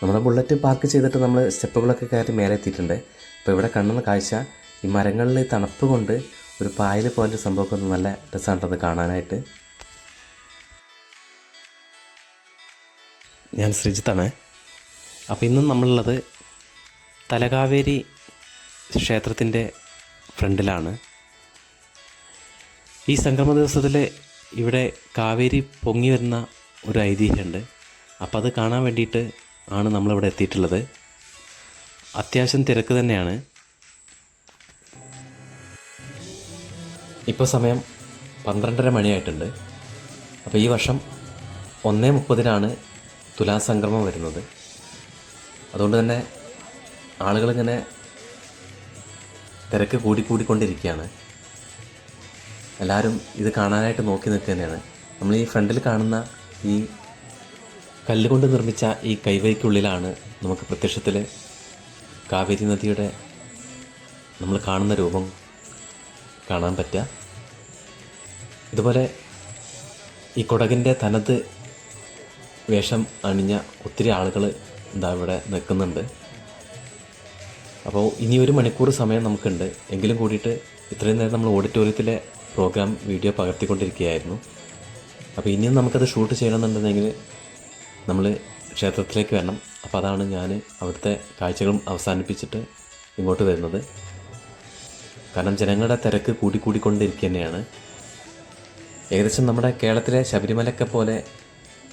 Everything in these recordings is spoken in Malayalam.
നമ്മുടെ ബുള്ളറ്റ് പാർക്ക് ചെയ്തിട്ട് നമ്മൾ സ്റ്റെപ്പുകളൊക്കെ കയറി മേലെ എത്തിയിട്ടുണ്ട് അപ്പോൾ ഇവിടെ കാണുന്ന കാഴ്ച ഈ മരങ്ങളിൽ തണുപ്പ് കൊണ്ട് ഒരു പായൽ പോലെ സംഭവമൊക്കെ ഒന്ന് നല്ല രസമായിട്ടത് കാണാനായിട്ട്. ഞാൻ ശ്രീജിത്താണ്. അപ്പോൾ ഇന്നും നമ്മളുള്ളത് തലകാവേരി ക്ഷേത്രത്തിന്റെ ഫ്രണ്ടിലാണ്. ഈ സംക്രമ ദിവസത്തിൽ ഇവിടെ കാവേരി പൊങ്ങി വരുന്ന ഒരു ഐതിഹ്യമുണ്ട്. അപ്പോൾ അത് കാണാൻ വേണ്ടിയിട്ട് ആണ് നമ്മളിവിടെ എത്തിയിട്ടുള്ളത്. അത്യാവശ്യം തിരക്ക് തന്നെയാണ്. ഇപ്പോൾ സമയം പന്ത്രണ്ടര മണിയായിട്ടുണ്ട്. അപ്പോൾ ഈ വർഷം ഒന്നേ മുപ്പതിനാണ് തുലാസംക്രമം വരുന്നത്. അതുകൊണ്ട് തന്നെ ആളുകളിങ്ങനെ തിരക്ക് കൂടിക്കൂടിക്കൊണ്ടിരിക്കുകയാണ് എല്ലാവരും ഇത് കാണാനായിട്ട് നോക്കി നിൽക്കുക തന്നെയാണ് നമ്മൾ ഈ ഫ്രണ്ടിൽ കാണുന്ന ഈ കല്ലുകൊണ്ട് നിർമ്മിച്ച ഈ കൈവയ്ക്കുള്ളിലാണ് നമുക്ക് പ്രത്യക്ഷത്തിൽ കാവേരി നദിയുടെ നമ്മൾ കാണുന്ന രൂപം കാണാൻ പറ്റുക. ഇതുപോലെ ഈ കുടകിന്റെ തനത് വേഷം അണിഞ്ഞ ഒത്തിരി ആളുകൾ ഇതാ ഇവിടെ നിൽക്കുന്നുണ്ട്. അപ്പോൾ ഇനി ഒരു മണിക്കൂർ സമയം നമുക്കുണ്ട്. എങ്കിലും കൂടിയിട്ട് ഇത്രയും നേരം നമ്മൾ ഓഡിറ്റോറിയത്തിലെ പ്രോഗ്രാം വീഡിയോ പകർത്തിക്കൊണ്ടിരിക്കുകയായിരുന്നു. അപ്പോൾ ഇനിയും നമുക്കത് ഷൂട്ട് ചെയ്യണമെന്നുണ്ടെങ്കിൽ നമ്മൾ ക്ഷേത്രത്തിലേക്ക് വരണം. അപ്പോൾ അതാണ് ഞാൻ അവിടുത്തെ കാഴ്ചകളും അവസാനിപ്പിച്ചിട്ട് ഇങ്ങോട്ട് വരുന്നത്. കാരണം ജനങ്ങളുടെ തിരക്ക് കൂടിക്കൂടിക്കൊണ്ടിരിക്കുക തന്നെയാണ് ഏകദേശം നമ്മുടെ കേരളത്തിലെ ശബരിമലയൊക്കെ പോലെ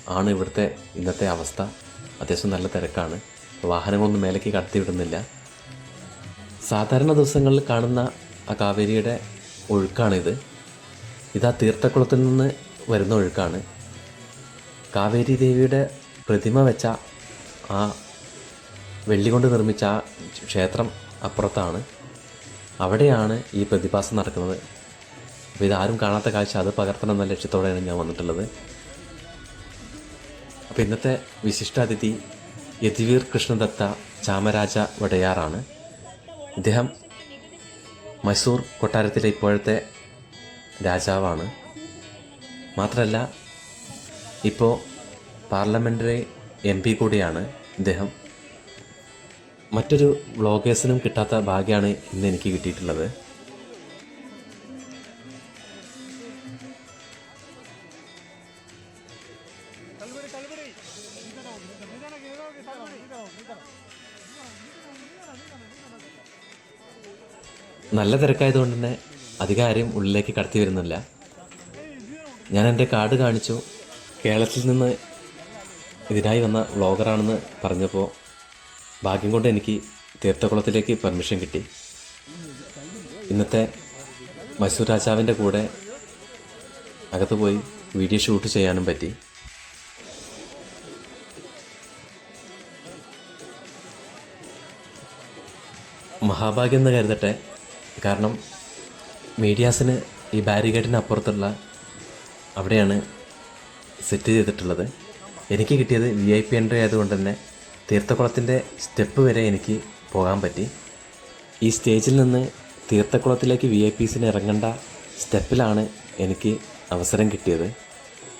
ആണ് ഇവിടുത്തെ ഇന്നത്തെ അവസ്ഥ. അത്യാവശ്യം നല്ല തിരക്കാണ്. വാഹനങ്ങളൊന്നും മേലേക്ക് കടത്തിവിടുന്നില്ല സാധാരണ ദിവസങ്ങളിൽ കാണുന്ന ആ കാവേരിയുടെ ഒഴുക്കാണിത്. ഇത് തീർത്ഥക്കുളത്തിൽ നിന്ന് വരുന്ന ഒഴുക്കാണ്. കാവേരി ദേവിയുടെ പ്രതിമ വെച്ച ആ വെള്ളി കൊണ്ട് നിർമ്മിച്ച ആ ക്ഷേത്രം അപ്പുറത്താണ്. അവിടെയാണ് ഈ പ്രതിഭാസം നടക്കുന്നത്. അപ്പോൾ ഇതാരും കാണാത്ത കാഴ്ച അത് പകർത്തണം എന്ന ലക്ഷ്യത്തോടെയാണ് ഞാൻ വന്നിട്ടുള്ളത്. അപ്പോൾ ഇന്നത്തെ വിശിഷ്ടാതിഥി യതിവീർ കൃഷ്ണദത്ത ചാമരാജ വടയാറാണ്. ഇദ്ദേഹം മൈസൂർ കൊട്ടാരത്തിലെ ഇപ്പോഴത്തെ രാജാവാണ്. മാത്രമല്ല ഇപ്പോൾ പാർലമെന്ററി എം പി കൂടിയാണ് ഇദ്ദേഹം. മറ്റൊരു വ്ളോഗേഴ്സിനും കിട്ടാത്ത ഭാഗ്യമാണ് ഇന്ന് എനിക്ക് കിട്ടിയിട്ടുള്ളത്. നല്ല തിരക്കായതുകൊണ്ട് തന്നെ അധികം ഉള്ളിലേക്ക് കടത്തി വരുന്നില്ല. ഞാൻ എന്റെ കാർഡ് കാണിച്ചു. കേരളത്തിൽ നിന്ന് ഇതിനായി വന്ന വ്ളോഗറാണെന്ന് പറഞ്ഞപ്പോൾ ഭാഗ്യം കൊണ്ട് എനിക്ക് തീർത്ഥകുളത്തിലേക്ക് പെർമിഷൻ കിട്ടി. ഇന്നത്തെ മൈസൂർ രാജാവിന്റെ കൂടെ അകത്ത് പോയി വീഡിയോ ഷൂട്ട് ചെയ്യാനും പറ്റി. മഹാഭാഗ്യം എന്ന് കരുതട്ടെ. കാരണം മീഡിയാസിന് ഈ ബാരിക്കേഡിന് അപ്പുറത്തുള്ള അവിടെയാണ് സെറ്റ് ചെയ്തിട്ടുള്ളത്. എനിക്ക് കിട്ടിയത് വി ഐ പി എൻട്രി ആയതുകൊണ്ട് തന്നെ തീർത്ഥക്കുളത്തിന്റെ സ്റ്റെപ്പ് വരെ എനിക്ക് പോകാൻ പറ്റി. ഈ സ്റ്റേജിൽ നിന്ന് തീർത്ഥക്കുളത്തിലേക്ക് വി ഐ പീസിന് ഇറങ്ങേണ്ട സ്റ്റെപ്പിലാണ് എനിക്ക് അവസരം കിട്ടിയത്.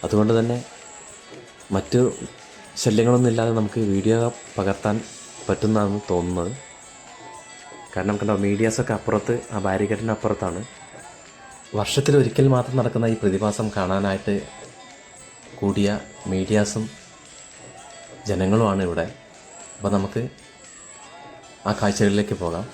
അതുകൊണ്ട് തന്നെ മറ്റു ശല്യങ്ങളൊന്നും ഇല്ലാതെ നമുക്ക് വീഡിയോ പകർത്താൻ പറ്റുന്നതാണ് തോന്നുന്നത്. കാരണം കണ്ടോ മീഡിയാസൊക്കെ അപ്പുറത്ത് ആ ബാരിക്കേഡിന് അപ്പുറത്താണ് വർഷത്തിലൊരിക്കൽ മാത്രം നടക്കുന്ന ഈ പ്രതിഭാസം കാണാനായിട്ട് കൂടിയ മീഡിയാസും ജനങ്ങളുമാണ് ഇവിടെ. അപ്പോൾ നമുക്ക് ആ കാഴ്ചകളിലേക്ക് പോകാം.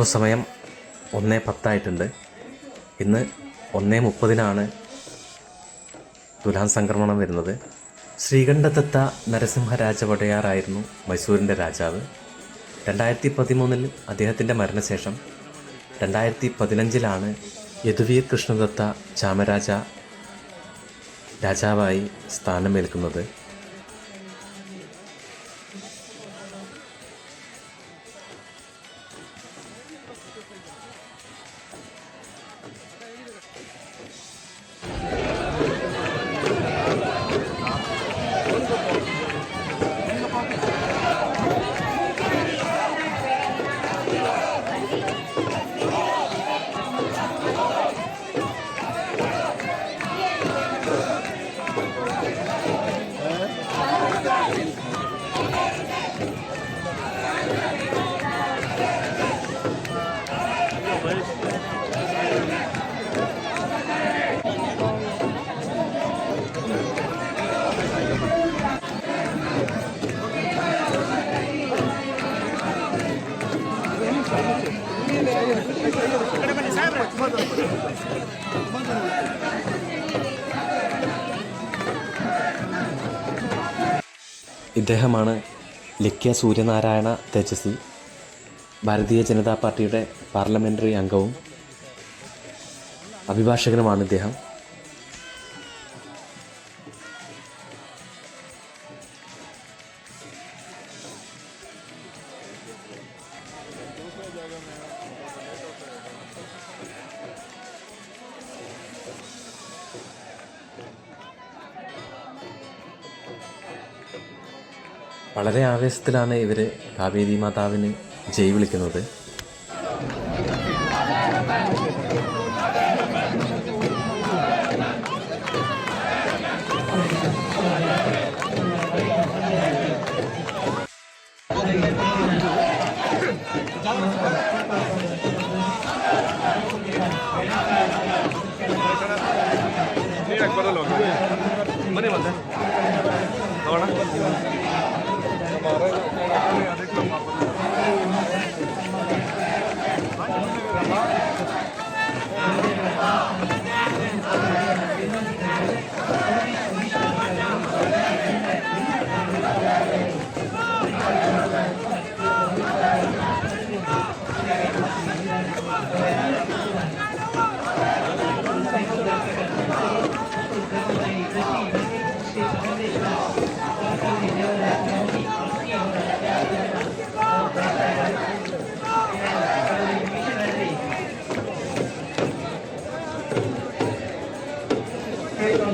ഇപ്പോൾ സമയം ഒന്ന് പത്തായിട്ടുണ്ട്. ഇന്ന് ഒന്ന് മുപ്പതിനാണ് തുലാം സംക്രമണം വരുന്നത്. ശ്രീകണ്ഠദത്ത നരസിംഹരാജവടയാറായിരുന്നു മൈസൂരിന്റെ രാജാവ്. രണ്ടായിരത്തി പതിമൂന്നിൽ അദ്ദേഹത്തിന്റെ മരണശേഷം രണ്ടായിരത്തി പതിനഞ്ചിലാണ് യദുവീർ കൃഷ്ണദത്ത ചാമരാജ രാജാവായി സ്ഥാനമേൽക്കുന്നത്. ഇദ്ദേഹമാണ് ലക്യ സൂര്യനാരായണ തേജസ്വി ഭാരതീയ ജനതാ പാർട്ടിയുടെ പാർലമെന്ററി അംഗവും അഭിഭാഷകനുമാണ് ഇദ്ദേഹം. വളരെ ആവേശത്തിലാണ് ഇവർ കാവേരി മാതാവിന് ജയ് വിളിക്കുന്നത് Mira, acuérdalo. Yeah.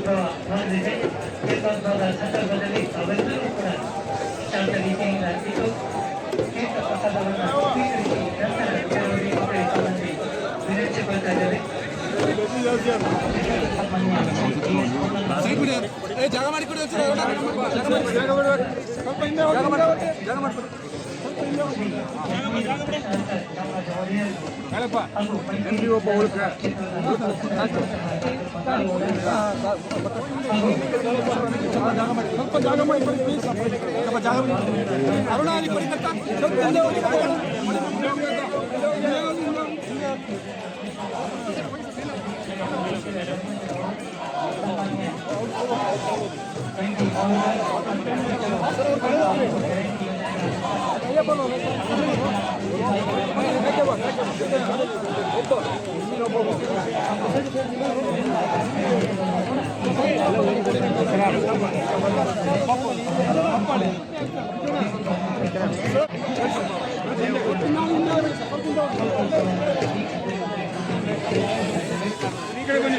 ಉತ್ಸವ ನಡೆದಿದೆ ದೀಪೋತ್ಸವದ ಸಂದರ್ಭದಲ್ಲಿ ಅವೆಲ್ಲರೂ ಕೂಡ ಶಾಂತ ರೀತಿಯಿಂದ ಇದ್ದು ತೀರ್ಥ ಪ್ರಸಾದವನ್ನು ಸ್ವೀಕರಿಸಿ ಜಾಗ ಮಾಡಿ. ಜಾಗ ಮಾಡಿ. ಜಾಗ ಮಾಡಿ. ಸ್ವಲ್ಪ ಜಾಗ ಮಾಡಿ ಸ್ವಲ್ಪ ಜಾಗ ಅರುಣಾಲಿ ಪರಿಕರ್ತ ಸ್ವಲ್ಪ ఇక్కడ కొన్ని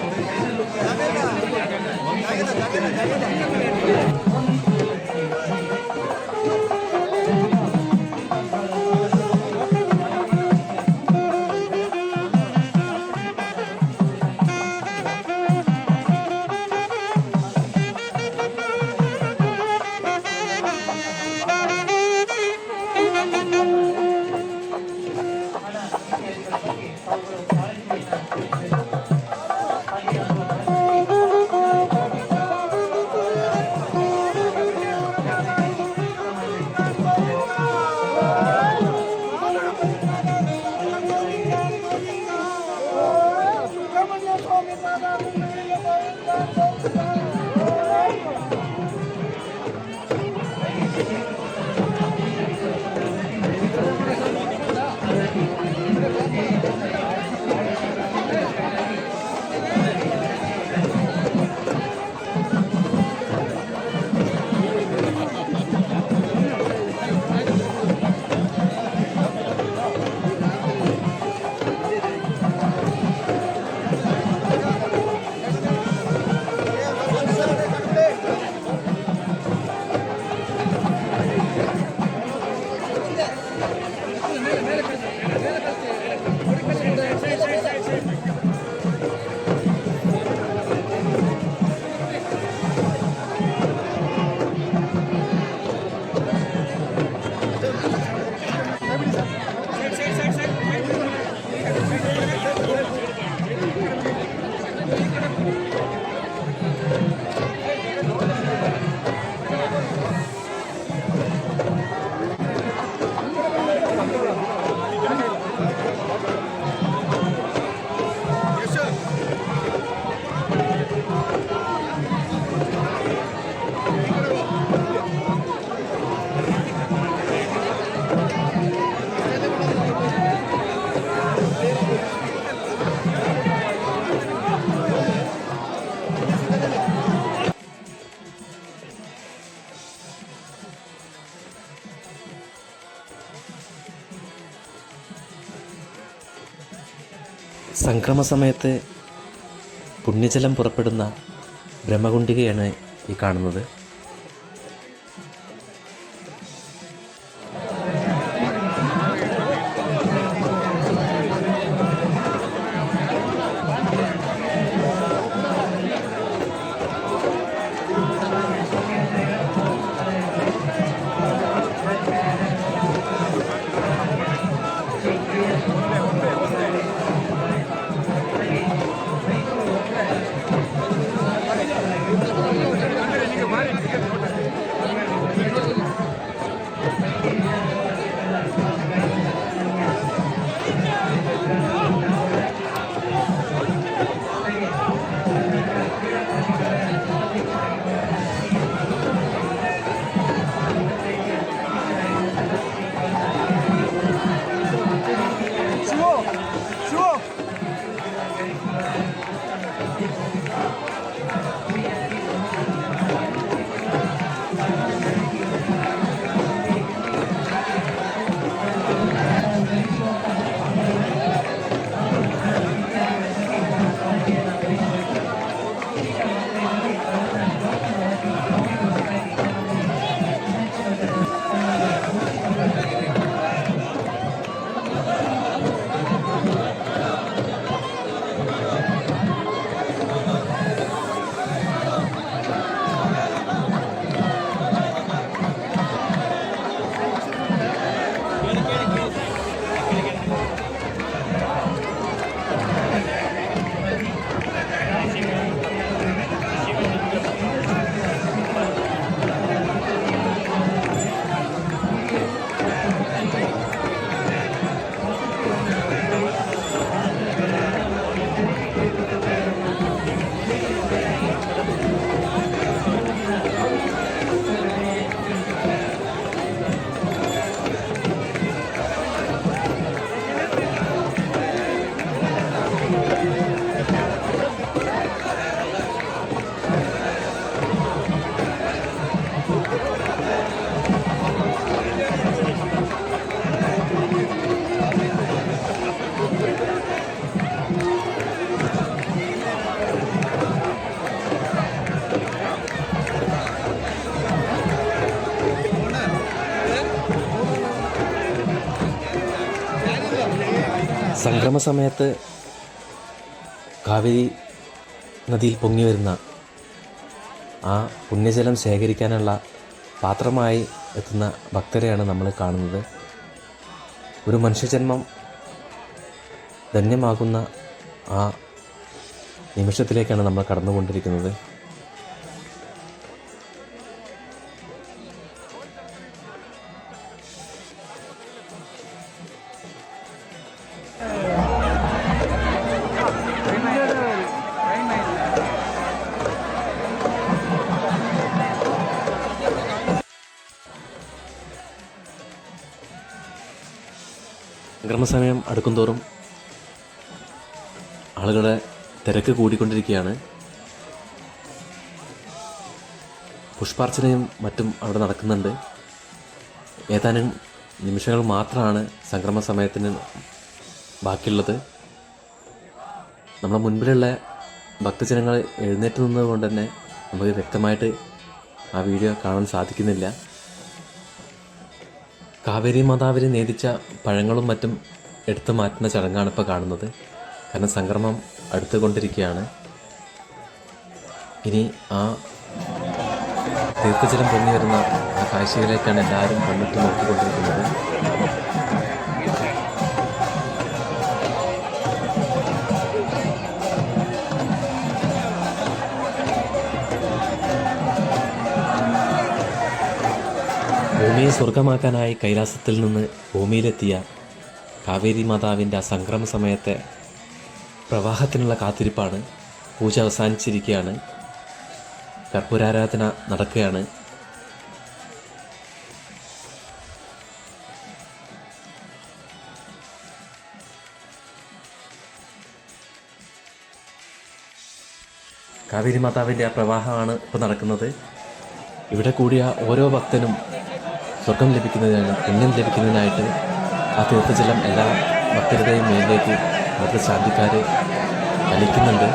जागेगा जागेगा जागेगा സംക്രമ സമയത്ത് പുണ്യജലം പുറപ്പെടുന്ന ബ്രഹ്മകുണ്ടികയാണ് ഈ കാണുന്നത്. സംക്രമ സമയത്ത് കാവേരി നദിയിൽ പൊങ്ങി വരുന്ന ആ പുണ്യജലം ശേഖരിക്കാനുള്ള പാത്രമായി എത്തുന്ന ഭക്തരെയാണ് നമ്മൾ കാണുന്നത്. ഒരു മനുഷ്യജന്മം ധന്യമാകുന്ന ആ നിമിഷത്തിലേക്കാണ് നമ്മൾ കടന്നുകൊണ്ടിരിക്കുന്നത്. തിരക്ക് കൂടിക്കൊണ്ടിരിക്കുകയാണ്. പുഷ്പാർച്ചനയും മറ്റും അവിടെ നടക്കുന്നുണ്ട്. ഏതാനും നിമിഷങ്ങൾ മാത്രമാണ് സംക്രമ സമയത്തിന് ബാക്കിയുള്ളത്. നമ്മുടെ മുൻപിലുള്ള ഭക്തജനങ്ങൾ എഴുന്നേറ്റ് നിന്നതുകൊണ്ട് തന്നെ നമുക്ക് വ്യക്തമായിട്ട് ആ വീഡിയോ കാണാൻ സാധിക്കുന്നില്ല. കാവേരി മാതാവിനെ നേതിച്ച പഴങ്ങളും മറ്റും എടുത്തു മാറ്റുന്ന ചടങ്ങാണ് ഇപ്പോൾ കാണുന്നത്. കാരണം സംക്രമം അടുത്തുകൊണ്ടിരിക്കുകയാണ്. ഇനി ആ തീർത്ഥജലം പൊങ്ങി വരുന്ന ആ കാഴ്ചയിലേക്കാണ് എല്ലാവരും കണ്ണിട്ട് നോക്കിക്കൊണ്ടിരിക്കുന്നത്. ഭൂമിയെ സ്വർഗമാക്കാനായി കൈലാസത്തിൽ നിന്ന് ഭൂമിയിലെത്തിയ കാവേരി മാതാവിന്റെ ആ സംക്രമ സമയത്തെ പ്രവാഹത്തിനുള്ള കാത്തിരിപ്പാണ്. പൂജ അവസാനിച്ചിരിക്കുകയാണ് കർപ്പൂരാരാധന നടക്കുകയാണ്. കാവേരി മാതാവിന്റെ ആ പ്രവാഹമാണ് ഇപ്പോൾ നടക്കുന്നത്. ഇവിടെ കൂടിയ ഓരോ ഭക്തനും സ്വർഗം ലഭിക്കുന്നതിനാണ് പുണ്യം ലഭിക്കുന്നതിനായിട്ട് ആ തീർത്ഥജലം എല്ലാ ഭക്തരുടെയും മേലിലേക്ക് അവിടുത്തെ ശാന്തിക്കാരെ കളിക്കുന്നുണ്ട്.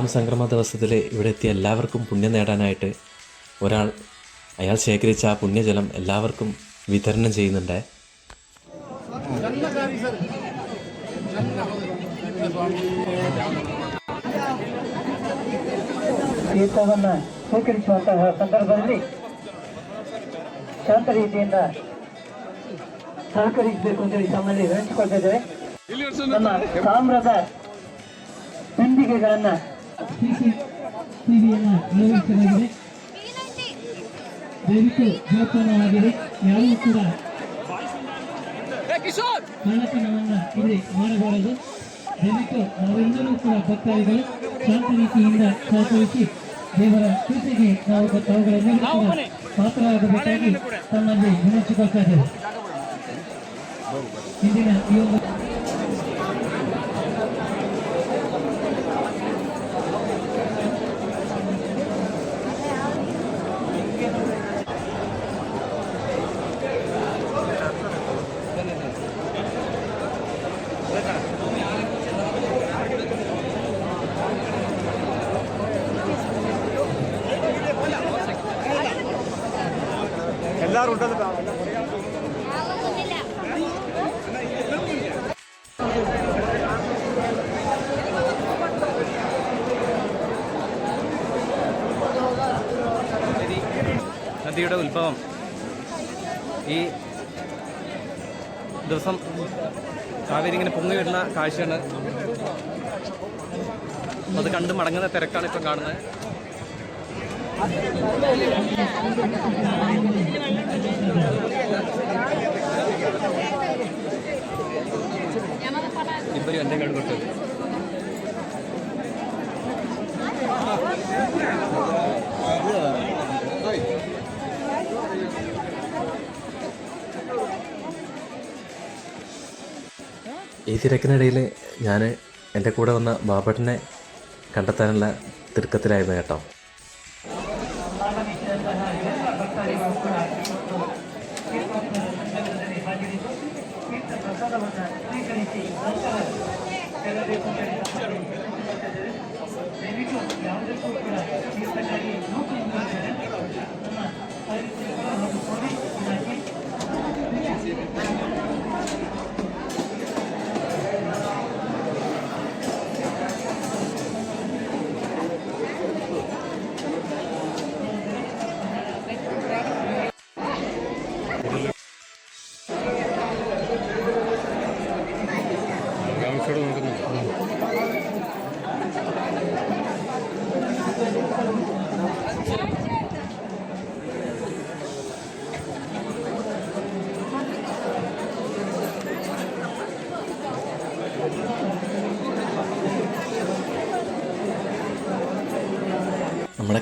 തുലാം സംക്രമ ദിവസത്തിൽ ഇവിടെ എത്തിയ എല്ലാവർക്കും പുണ്യം നേടാനായിട്ട് ഒരാൾ അയാൾ ശേഖരിച്ച ആ പുണ്യജലം എല്ലാവർക്കും വിതരണം ചെയ്യുന്നുണ്ട് ತೀರ್ಥವನ್ನು ಸ್ವೀಕರಿಸುವಂತಹ ಸಂದರ್ಭದಲ್ಲಿ ಶಾಂತ ರೀತಿಯಿಂದ ಸಹಕರಿಸಬೇಕು ಅಂತೇಳಿ ತಮ್ಮಲ್ಲಿ ವಿನಂತಿಕೊಳ್ತಾ ಇದ್ದೇವೆ ನಮ್ಮ ತಾಮ್ರದ ಪೆಂಡಿಗೆಗಳನ್ನ ಟಿವಿಯನ್ನ ಅಳವಡಿಸಲಾಗಿದೆ ದಯವಿಟ್ಟು ಜೋಪಾನವಾಗಿರಿ. ಯಾರೂ ಕೂಡ ಕಳ್ಳತನವನ್ನ ಇಲ್ಲಿ ಮಾಡಬಾರದು. ದಯವಿಟ್ಟು ನಾವೆಲ್ಲರೂ ಕೂಡ ಭಕ್ತಾದಿಗಳು ಶಾಂತ ರೀತಿಯಿಂದ ಸಹಕರಿಸಿ ದೇವರ ಕೃಪೆಗೆ ನಾವು ಅವುಗಳೆಲ್ಲರೂ ಕೂಡ ತಮ್ಮಲ್ಲಿ ಇದ್ದೇವೆ. ಇಂದಿನ ಈ ಒಂದು വരുന്ന അത് കണ്ട് മടങ്ങുന്ന തിരക്കാണ് ഇപ്പം കാണുന്നത്. ഇവരും എന്റെ കണ്ടുകൊട്ടു ഈ തിരക്കിനിടയിൽ ഞാൻ എന്റെ കൂടെ വന്ന ബാബട്ടിനെ കണ്ടെത്താനുള്ള തിടുക്കത്തിലായിരുന്നു കേട്ടോ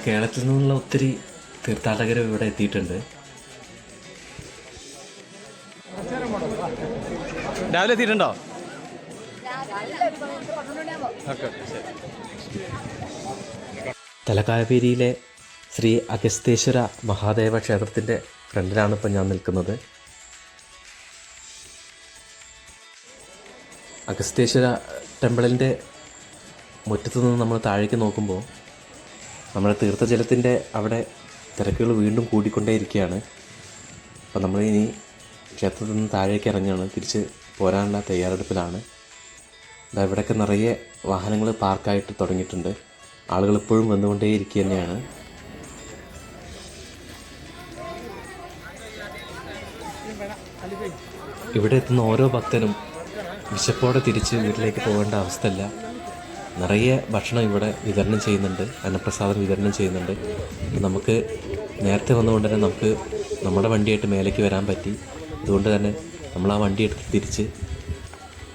കേരളത്തിൽ നിന്നുള്ള ഒത്തിരി തീർത്ഥാടകർ ഇവിടെ എത്തിയിട്ടുണ്ട്. രാവിലെ എത്തിയിട്ടുണ്ടോ? തലക്കായപേരിയിലെ ശ്രീ അഗസ്തേശ്വര മഹാദേവ ക്ഷേത്രത്തിന്റെ ഫ്രണ്ടിലാണ് ഇപ്പം ഞാൻ നിൽക്കുന്നത്. അഗസ്തേശ്വര ടെമ്പിളിന്റെ മുറ്റത്തുനിന്ന് നമ്മൾ താഴേക്ക് നോക്കുമ്പോൾ നമ്മുടെ തീർത്ഥജലത്തിന്റെ അവിടെ തിരക്കുകൾ വീണ്ടും കൂടിക്കൊണ്ടേയിരിക്കുകയാണ്. അപ്പോൾ നമ്മൾ ഇനി ക്ഷേത്രത്തിൽ നിന്ന് താഴേക്ക് ഇറങ്ങിയാണ് തിരിച്ച് പോരാനുള്ള തയ്യാറെടുപ്പിലാണ്. ഇതാ ഇവിടെയൊക്കെ നിറയെ വാഹനങ്ങൾ പാർക്കായിട്ട് തുടങ്ങിയിട്ടുണ്ട്. ആളുകൾ ഇപ്പോഴും വന്നുകൊണ്ടേയിരിക്കുക തന്നെയാണ് ഇവിടെ എത്തുന്ന ഓരോ ഭക്തനും വിശപ്പോടെ തിരിച്ച് വീട്ടിലേക്ക് പോകേണ്ട അവസ്ഥയല്ല. നിറയെ ഭക്ഷണം ഇവിടെ വിതരണം ചെയ്യുന്നുണ്ട്. അന്നപ്രസാദം വിതരണം ചെയ്യുന്നുണ്ട്. നമുക്ക് നേരത്തെ വന്നുകൊണ്ട് തന്നെ നമുക്ക് നമ്മുടെ വണ്ടിയായിട്ട് മേലേക്ക് വരാൻ പറ്റി. അതുകൊണ്ട് തന്നെ നമ്മൾ ആ വണ്ടി എടുത്ത് തിരിച്ച്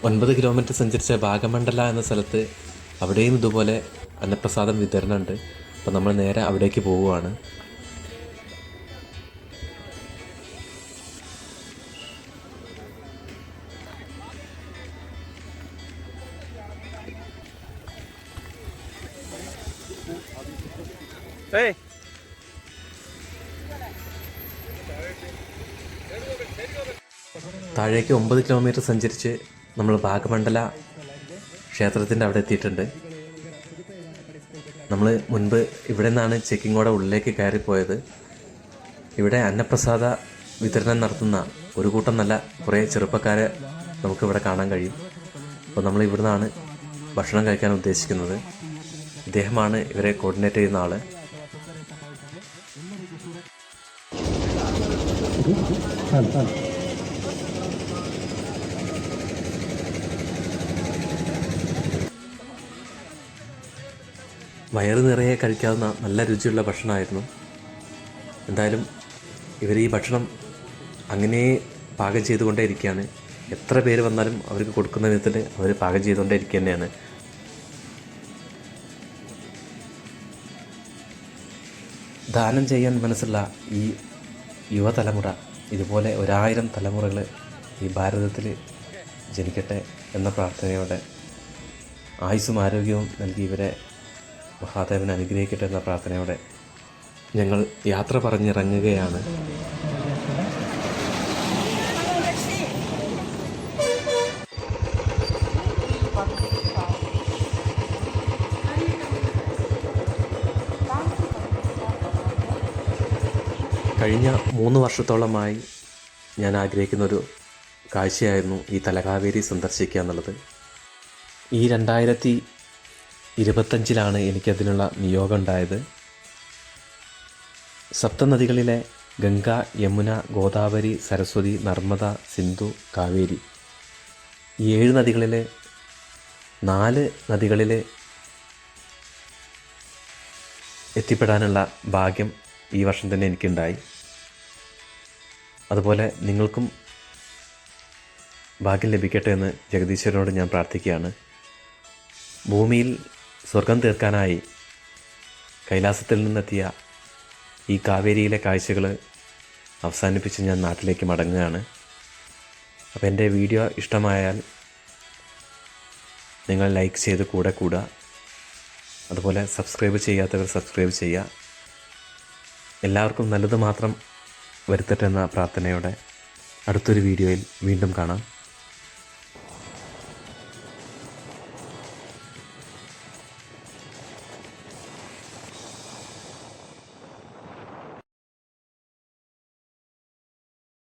ഒൻപത് കിലോമീറ്റർ സഞ്ചരിച്ച ഭാഗമണ്ഡല എന്ന സ്ഥലത്ത് അവിടെയും ഇതുപോലെ അന്നപ്രസാദം വിതരണമുണ്ട്. അപ്പോൾ നമ്മൾ നേരെ അവിടേക്ക് പോവുകയാണ്. താഴേക്ക് ഒമ്പത് കിലോമീറ്റർ സഞ്ചരിച്ച് നമ്മൾ ഭാഗമണ്ഡല ക്ഷേത്രത്തിന്റെ അവിടെ എത്തിയിട്ടുണ്ട് നമ്മൾ മുൻപ് ഇവിടെ നിന്നാണ് ചെക്കിങ്ങോടെ ഉള്ളിലേക്ക് കയറിപ്പോയത് ഇവിടെ അന്നപ്രസാദ വിതരണം നടത്തുന്ന ഒരു കൂട്ടം നല്ല കുറേ ചെറുപ്പക്കാരെ നമുക്കിവിടെ കാണാൻ കഴിയും അപ്പോൾ നമ്മൾ ഇവിടെ നിന്നാണ് ഭക്ഷണം കഴിക്കാൻ ഉദ്ദേശിക്കുന്നത് ഇദ്ദേഹമാണ് ഇവരെ കോർഡിനേറ്റ് ചെയ്യുന്ന ആൾ വയറ് നിറയെ കഴിക്കാവുന്ന നല്ല രുചിയുള്ള ഭക്ഷണമായിരുന്നു. എന്തായാലും ഇവർ ഈ ഭക്ഷണം അങ്ങനെ പാകം ചെയ്തുകൊണ്ടേ ഇരിക്കുകയാണ്. എത്ര പേര് വന്നാലും അവർക്ക് കൊടുക്കുന്ന വിധത്തിൽ അവർ പാകം ചെയ്തുകൊണ്ടേ ഇരിക്കുക തന്നെയാണ് ദാനം ചെയ്യാൻ മനസ്സുള്ള ഈ യുവതലമുറ ഇതുപോലെ ഒരായിരം തലമുറകൾ ഈ ഭാരതത്തിൽ ജനിക്കട്ടെ എന്ന പ്രാർത്ഥനയോടെ ആയുസ്സും ആരോഗ്യവും നൽകി ഇവരെ മഹാദേവൻ അനുഗ്രഹിക്കട്ടെ എന്ന പ്രാർത്ഥനയോടെ ഞങ്ങൾ യാത്ര പറഞ്ഞിറങ്ങുകയാണ്. കഴിഞ്ഞ മൂന്ന് വർഷത്തോളമായി ഞാൻ ആഗ്രഹിക്കുന്നൊരു കാഴ്ചയായിരുന്നു ഈ തലകാവേരി സന്ദർശിക്കുക എന്നുള്ളത്. ഈ രണ്ടായിരത്തി ഇരുപത്തഞ്ചിലാണ് എനിക്കതിനുള്ള നിയോഗം ഉണ്ടായത് സപ്തനദികളിലെ ഗംഗ യമുന ഗോദാവരി സരസ്വതി നർമ്മദ സിന്ധു കാവേരി. ഈ ഏഴ് നദികളിലെ നാല് നദികളിൽ എത്തിപ്പെടാനുള്ള ഭാഗ്യം ഈ വർഷം തന്നെ എനിക്കുണ്ടായി. അതുപോലെ നിങ്ങൾക്കും ഭാഗ്യം ലഭിക്കട്ടെ എന്ന് ജഗദീശ്വരനോട് ഞാൻ പ്രാർത്ഥിക്കുകയാണ്. ഭൂമിയിൽ സ്വർഗം തീർക്കാനായി കൈലാസത്തിൽ നിന്നെത്തിയ ഈ കാവേരിയിലെ കാഴ്ചകൾ അവസാനിപ്പിച്ച് ഞാൻ നാട്ടിലേക്ക് മടങ്ങുകയാണ്. അപ്പോൾ എന്റെ വീഡിയോ ഇഷ്ടമായാൽ നിങ്ങൾ ലൈക്ക് ചെയ്ത് കൂടെ കൂടുക അതുപോലെ സബ്സ്ക്രൈബ് ചെയ്യാത്തവർ സബ്സ്ക്രൈബ് ചെയ്യുക എല്ലാവർക്കും നല്ലത് മാത്രം വരുത്തട്ടെ എന്ന പ്രാർത്ഥനയോടെ അടുത്തൊരു വീഡിയോയിൽ വീണ്ടും കാണാം.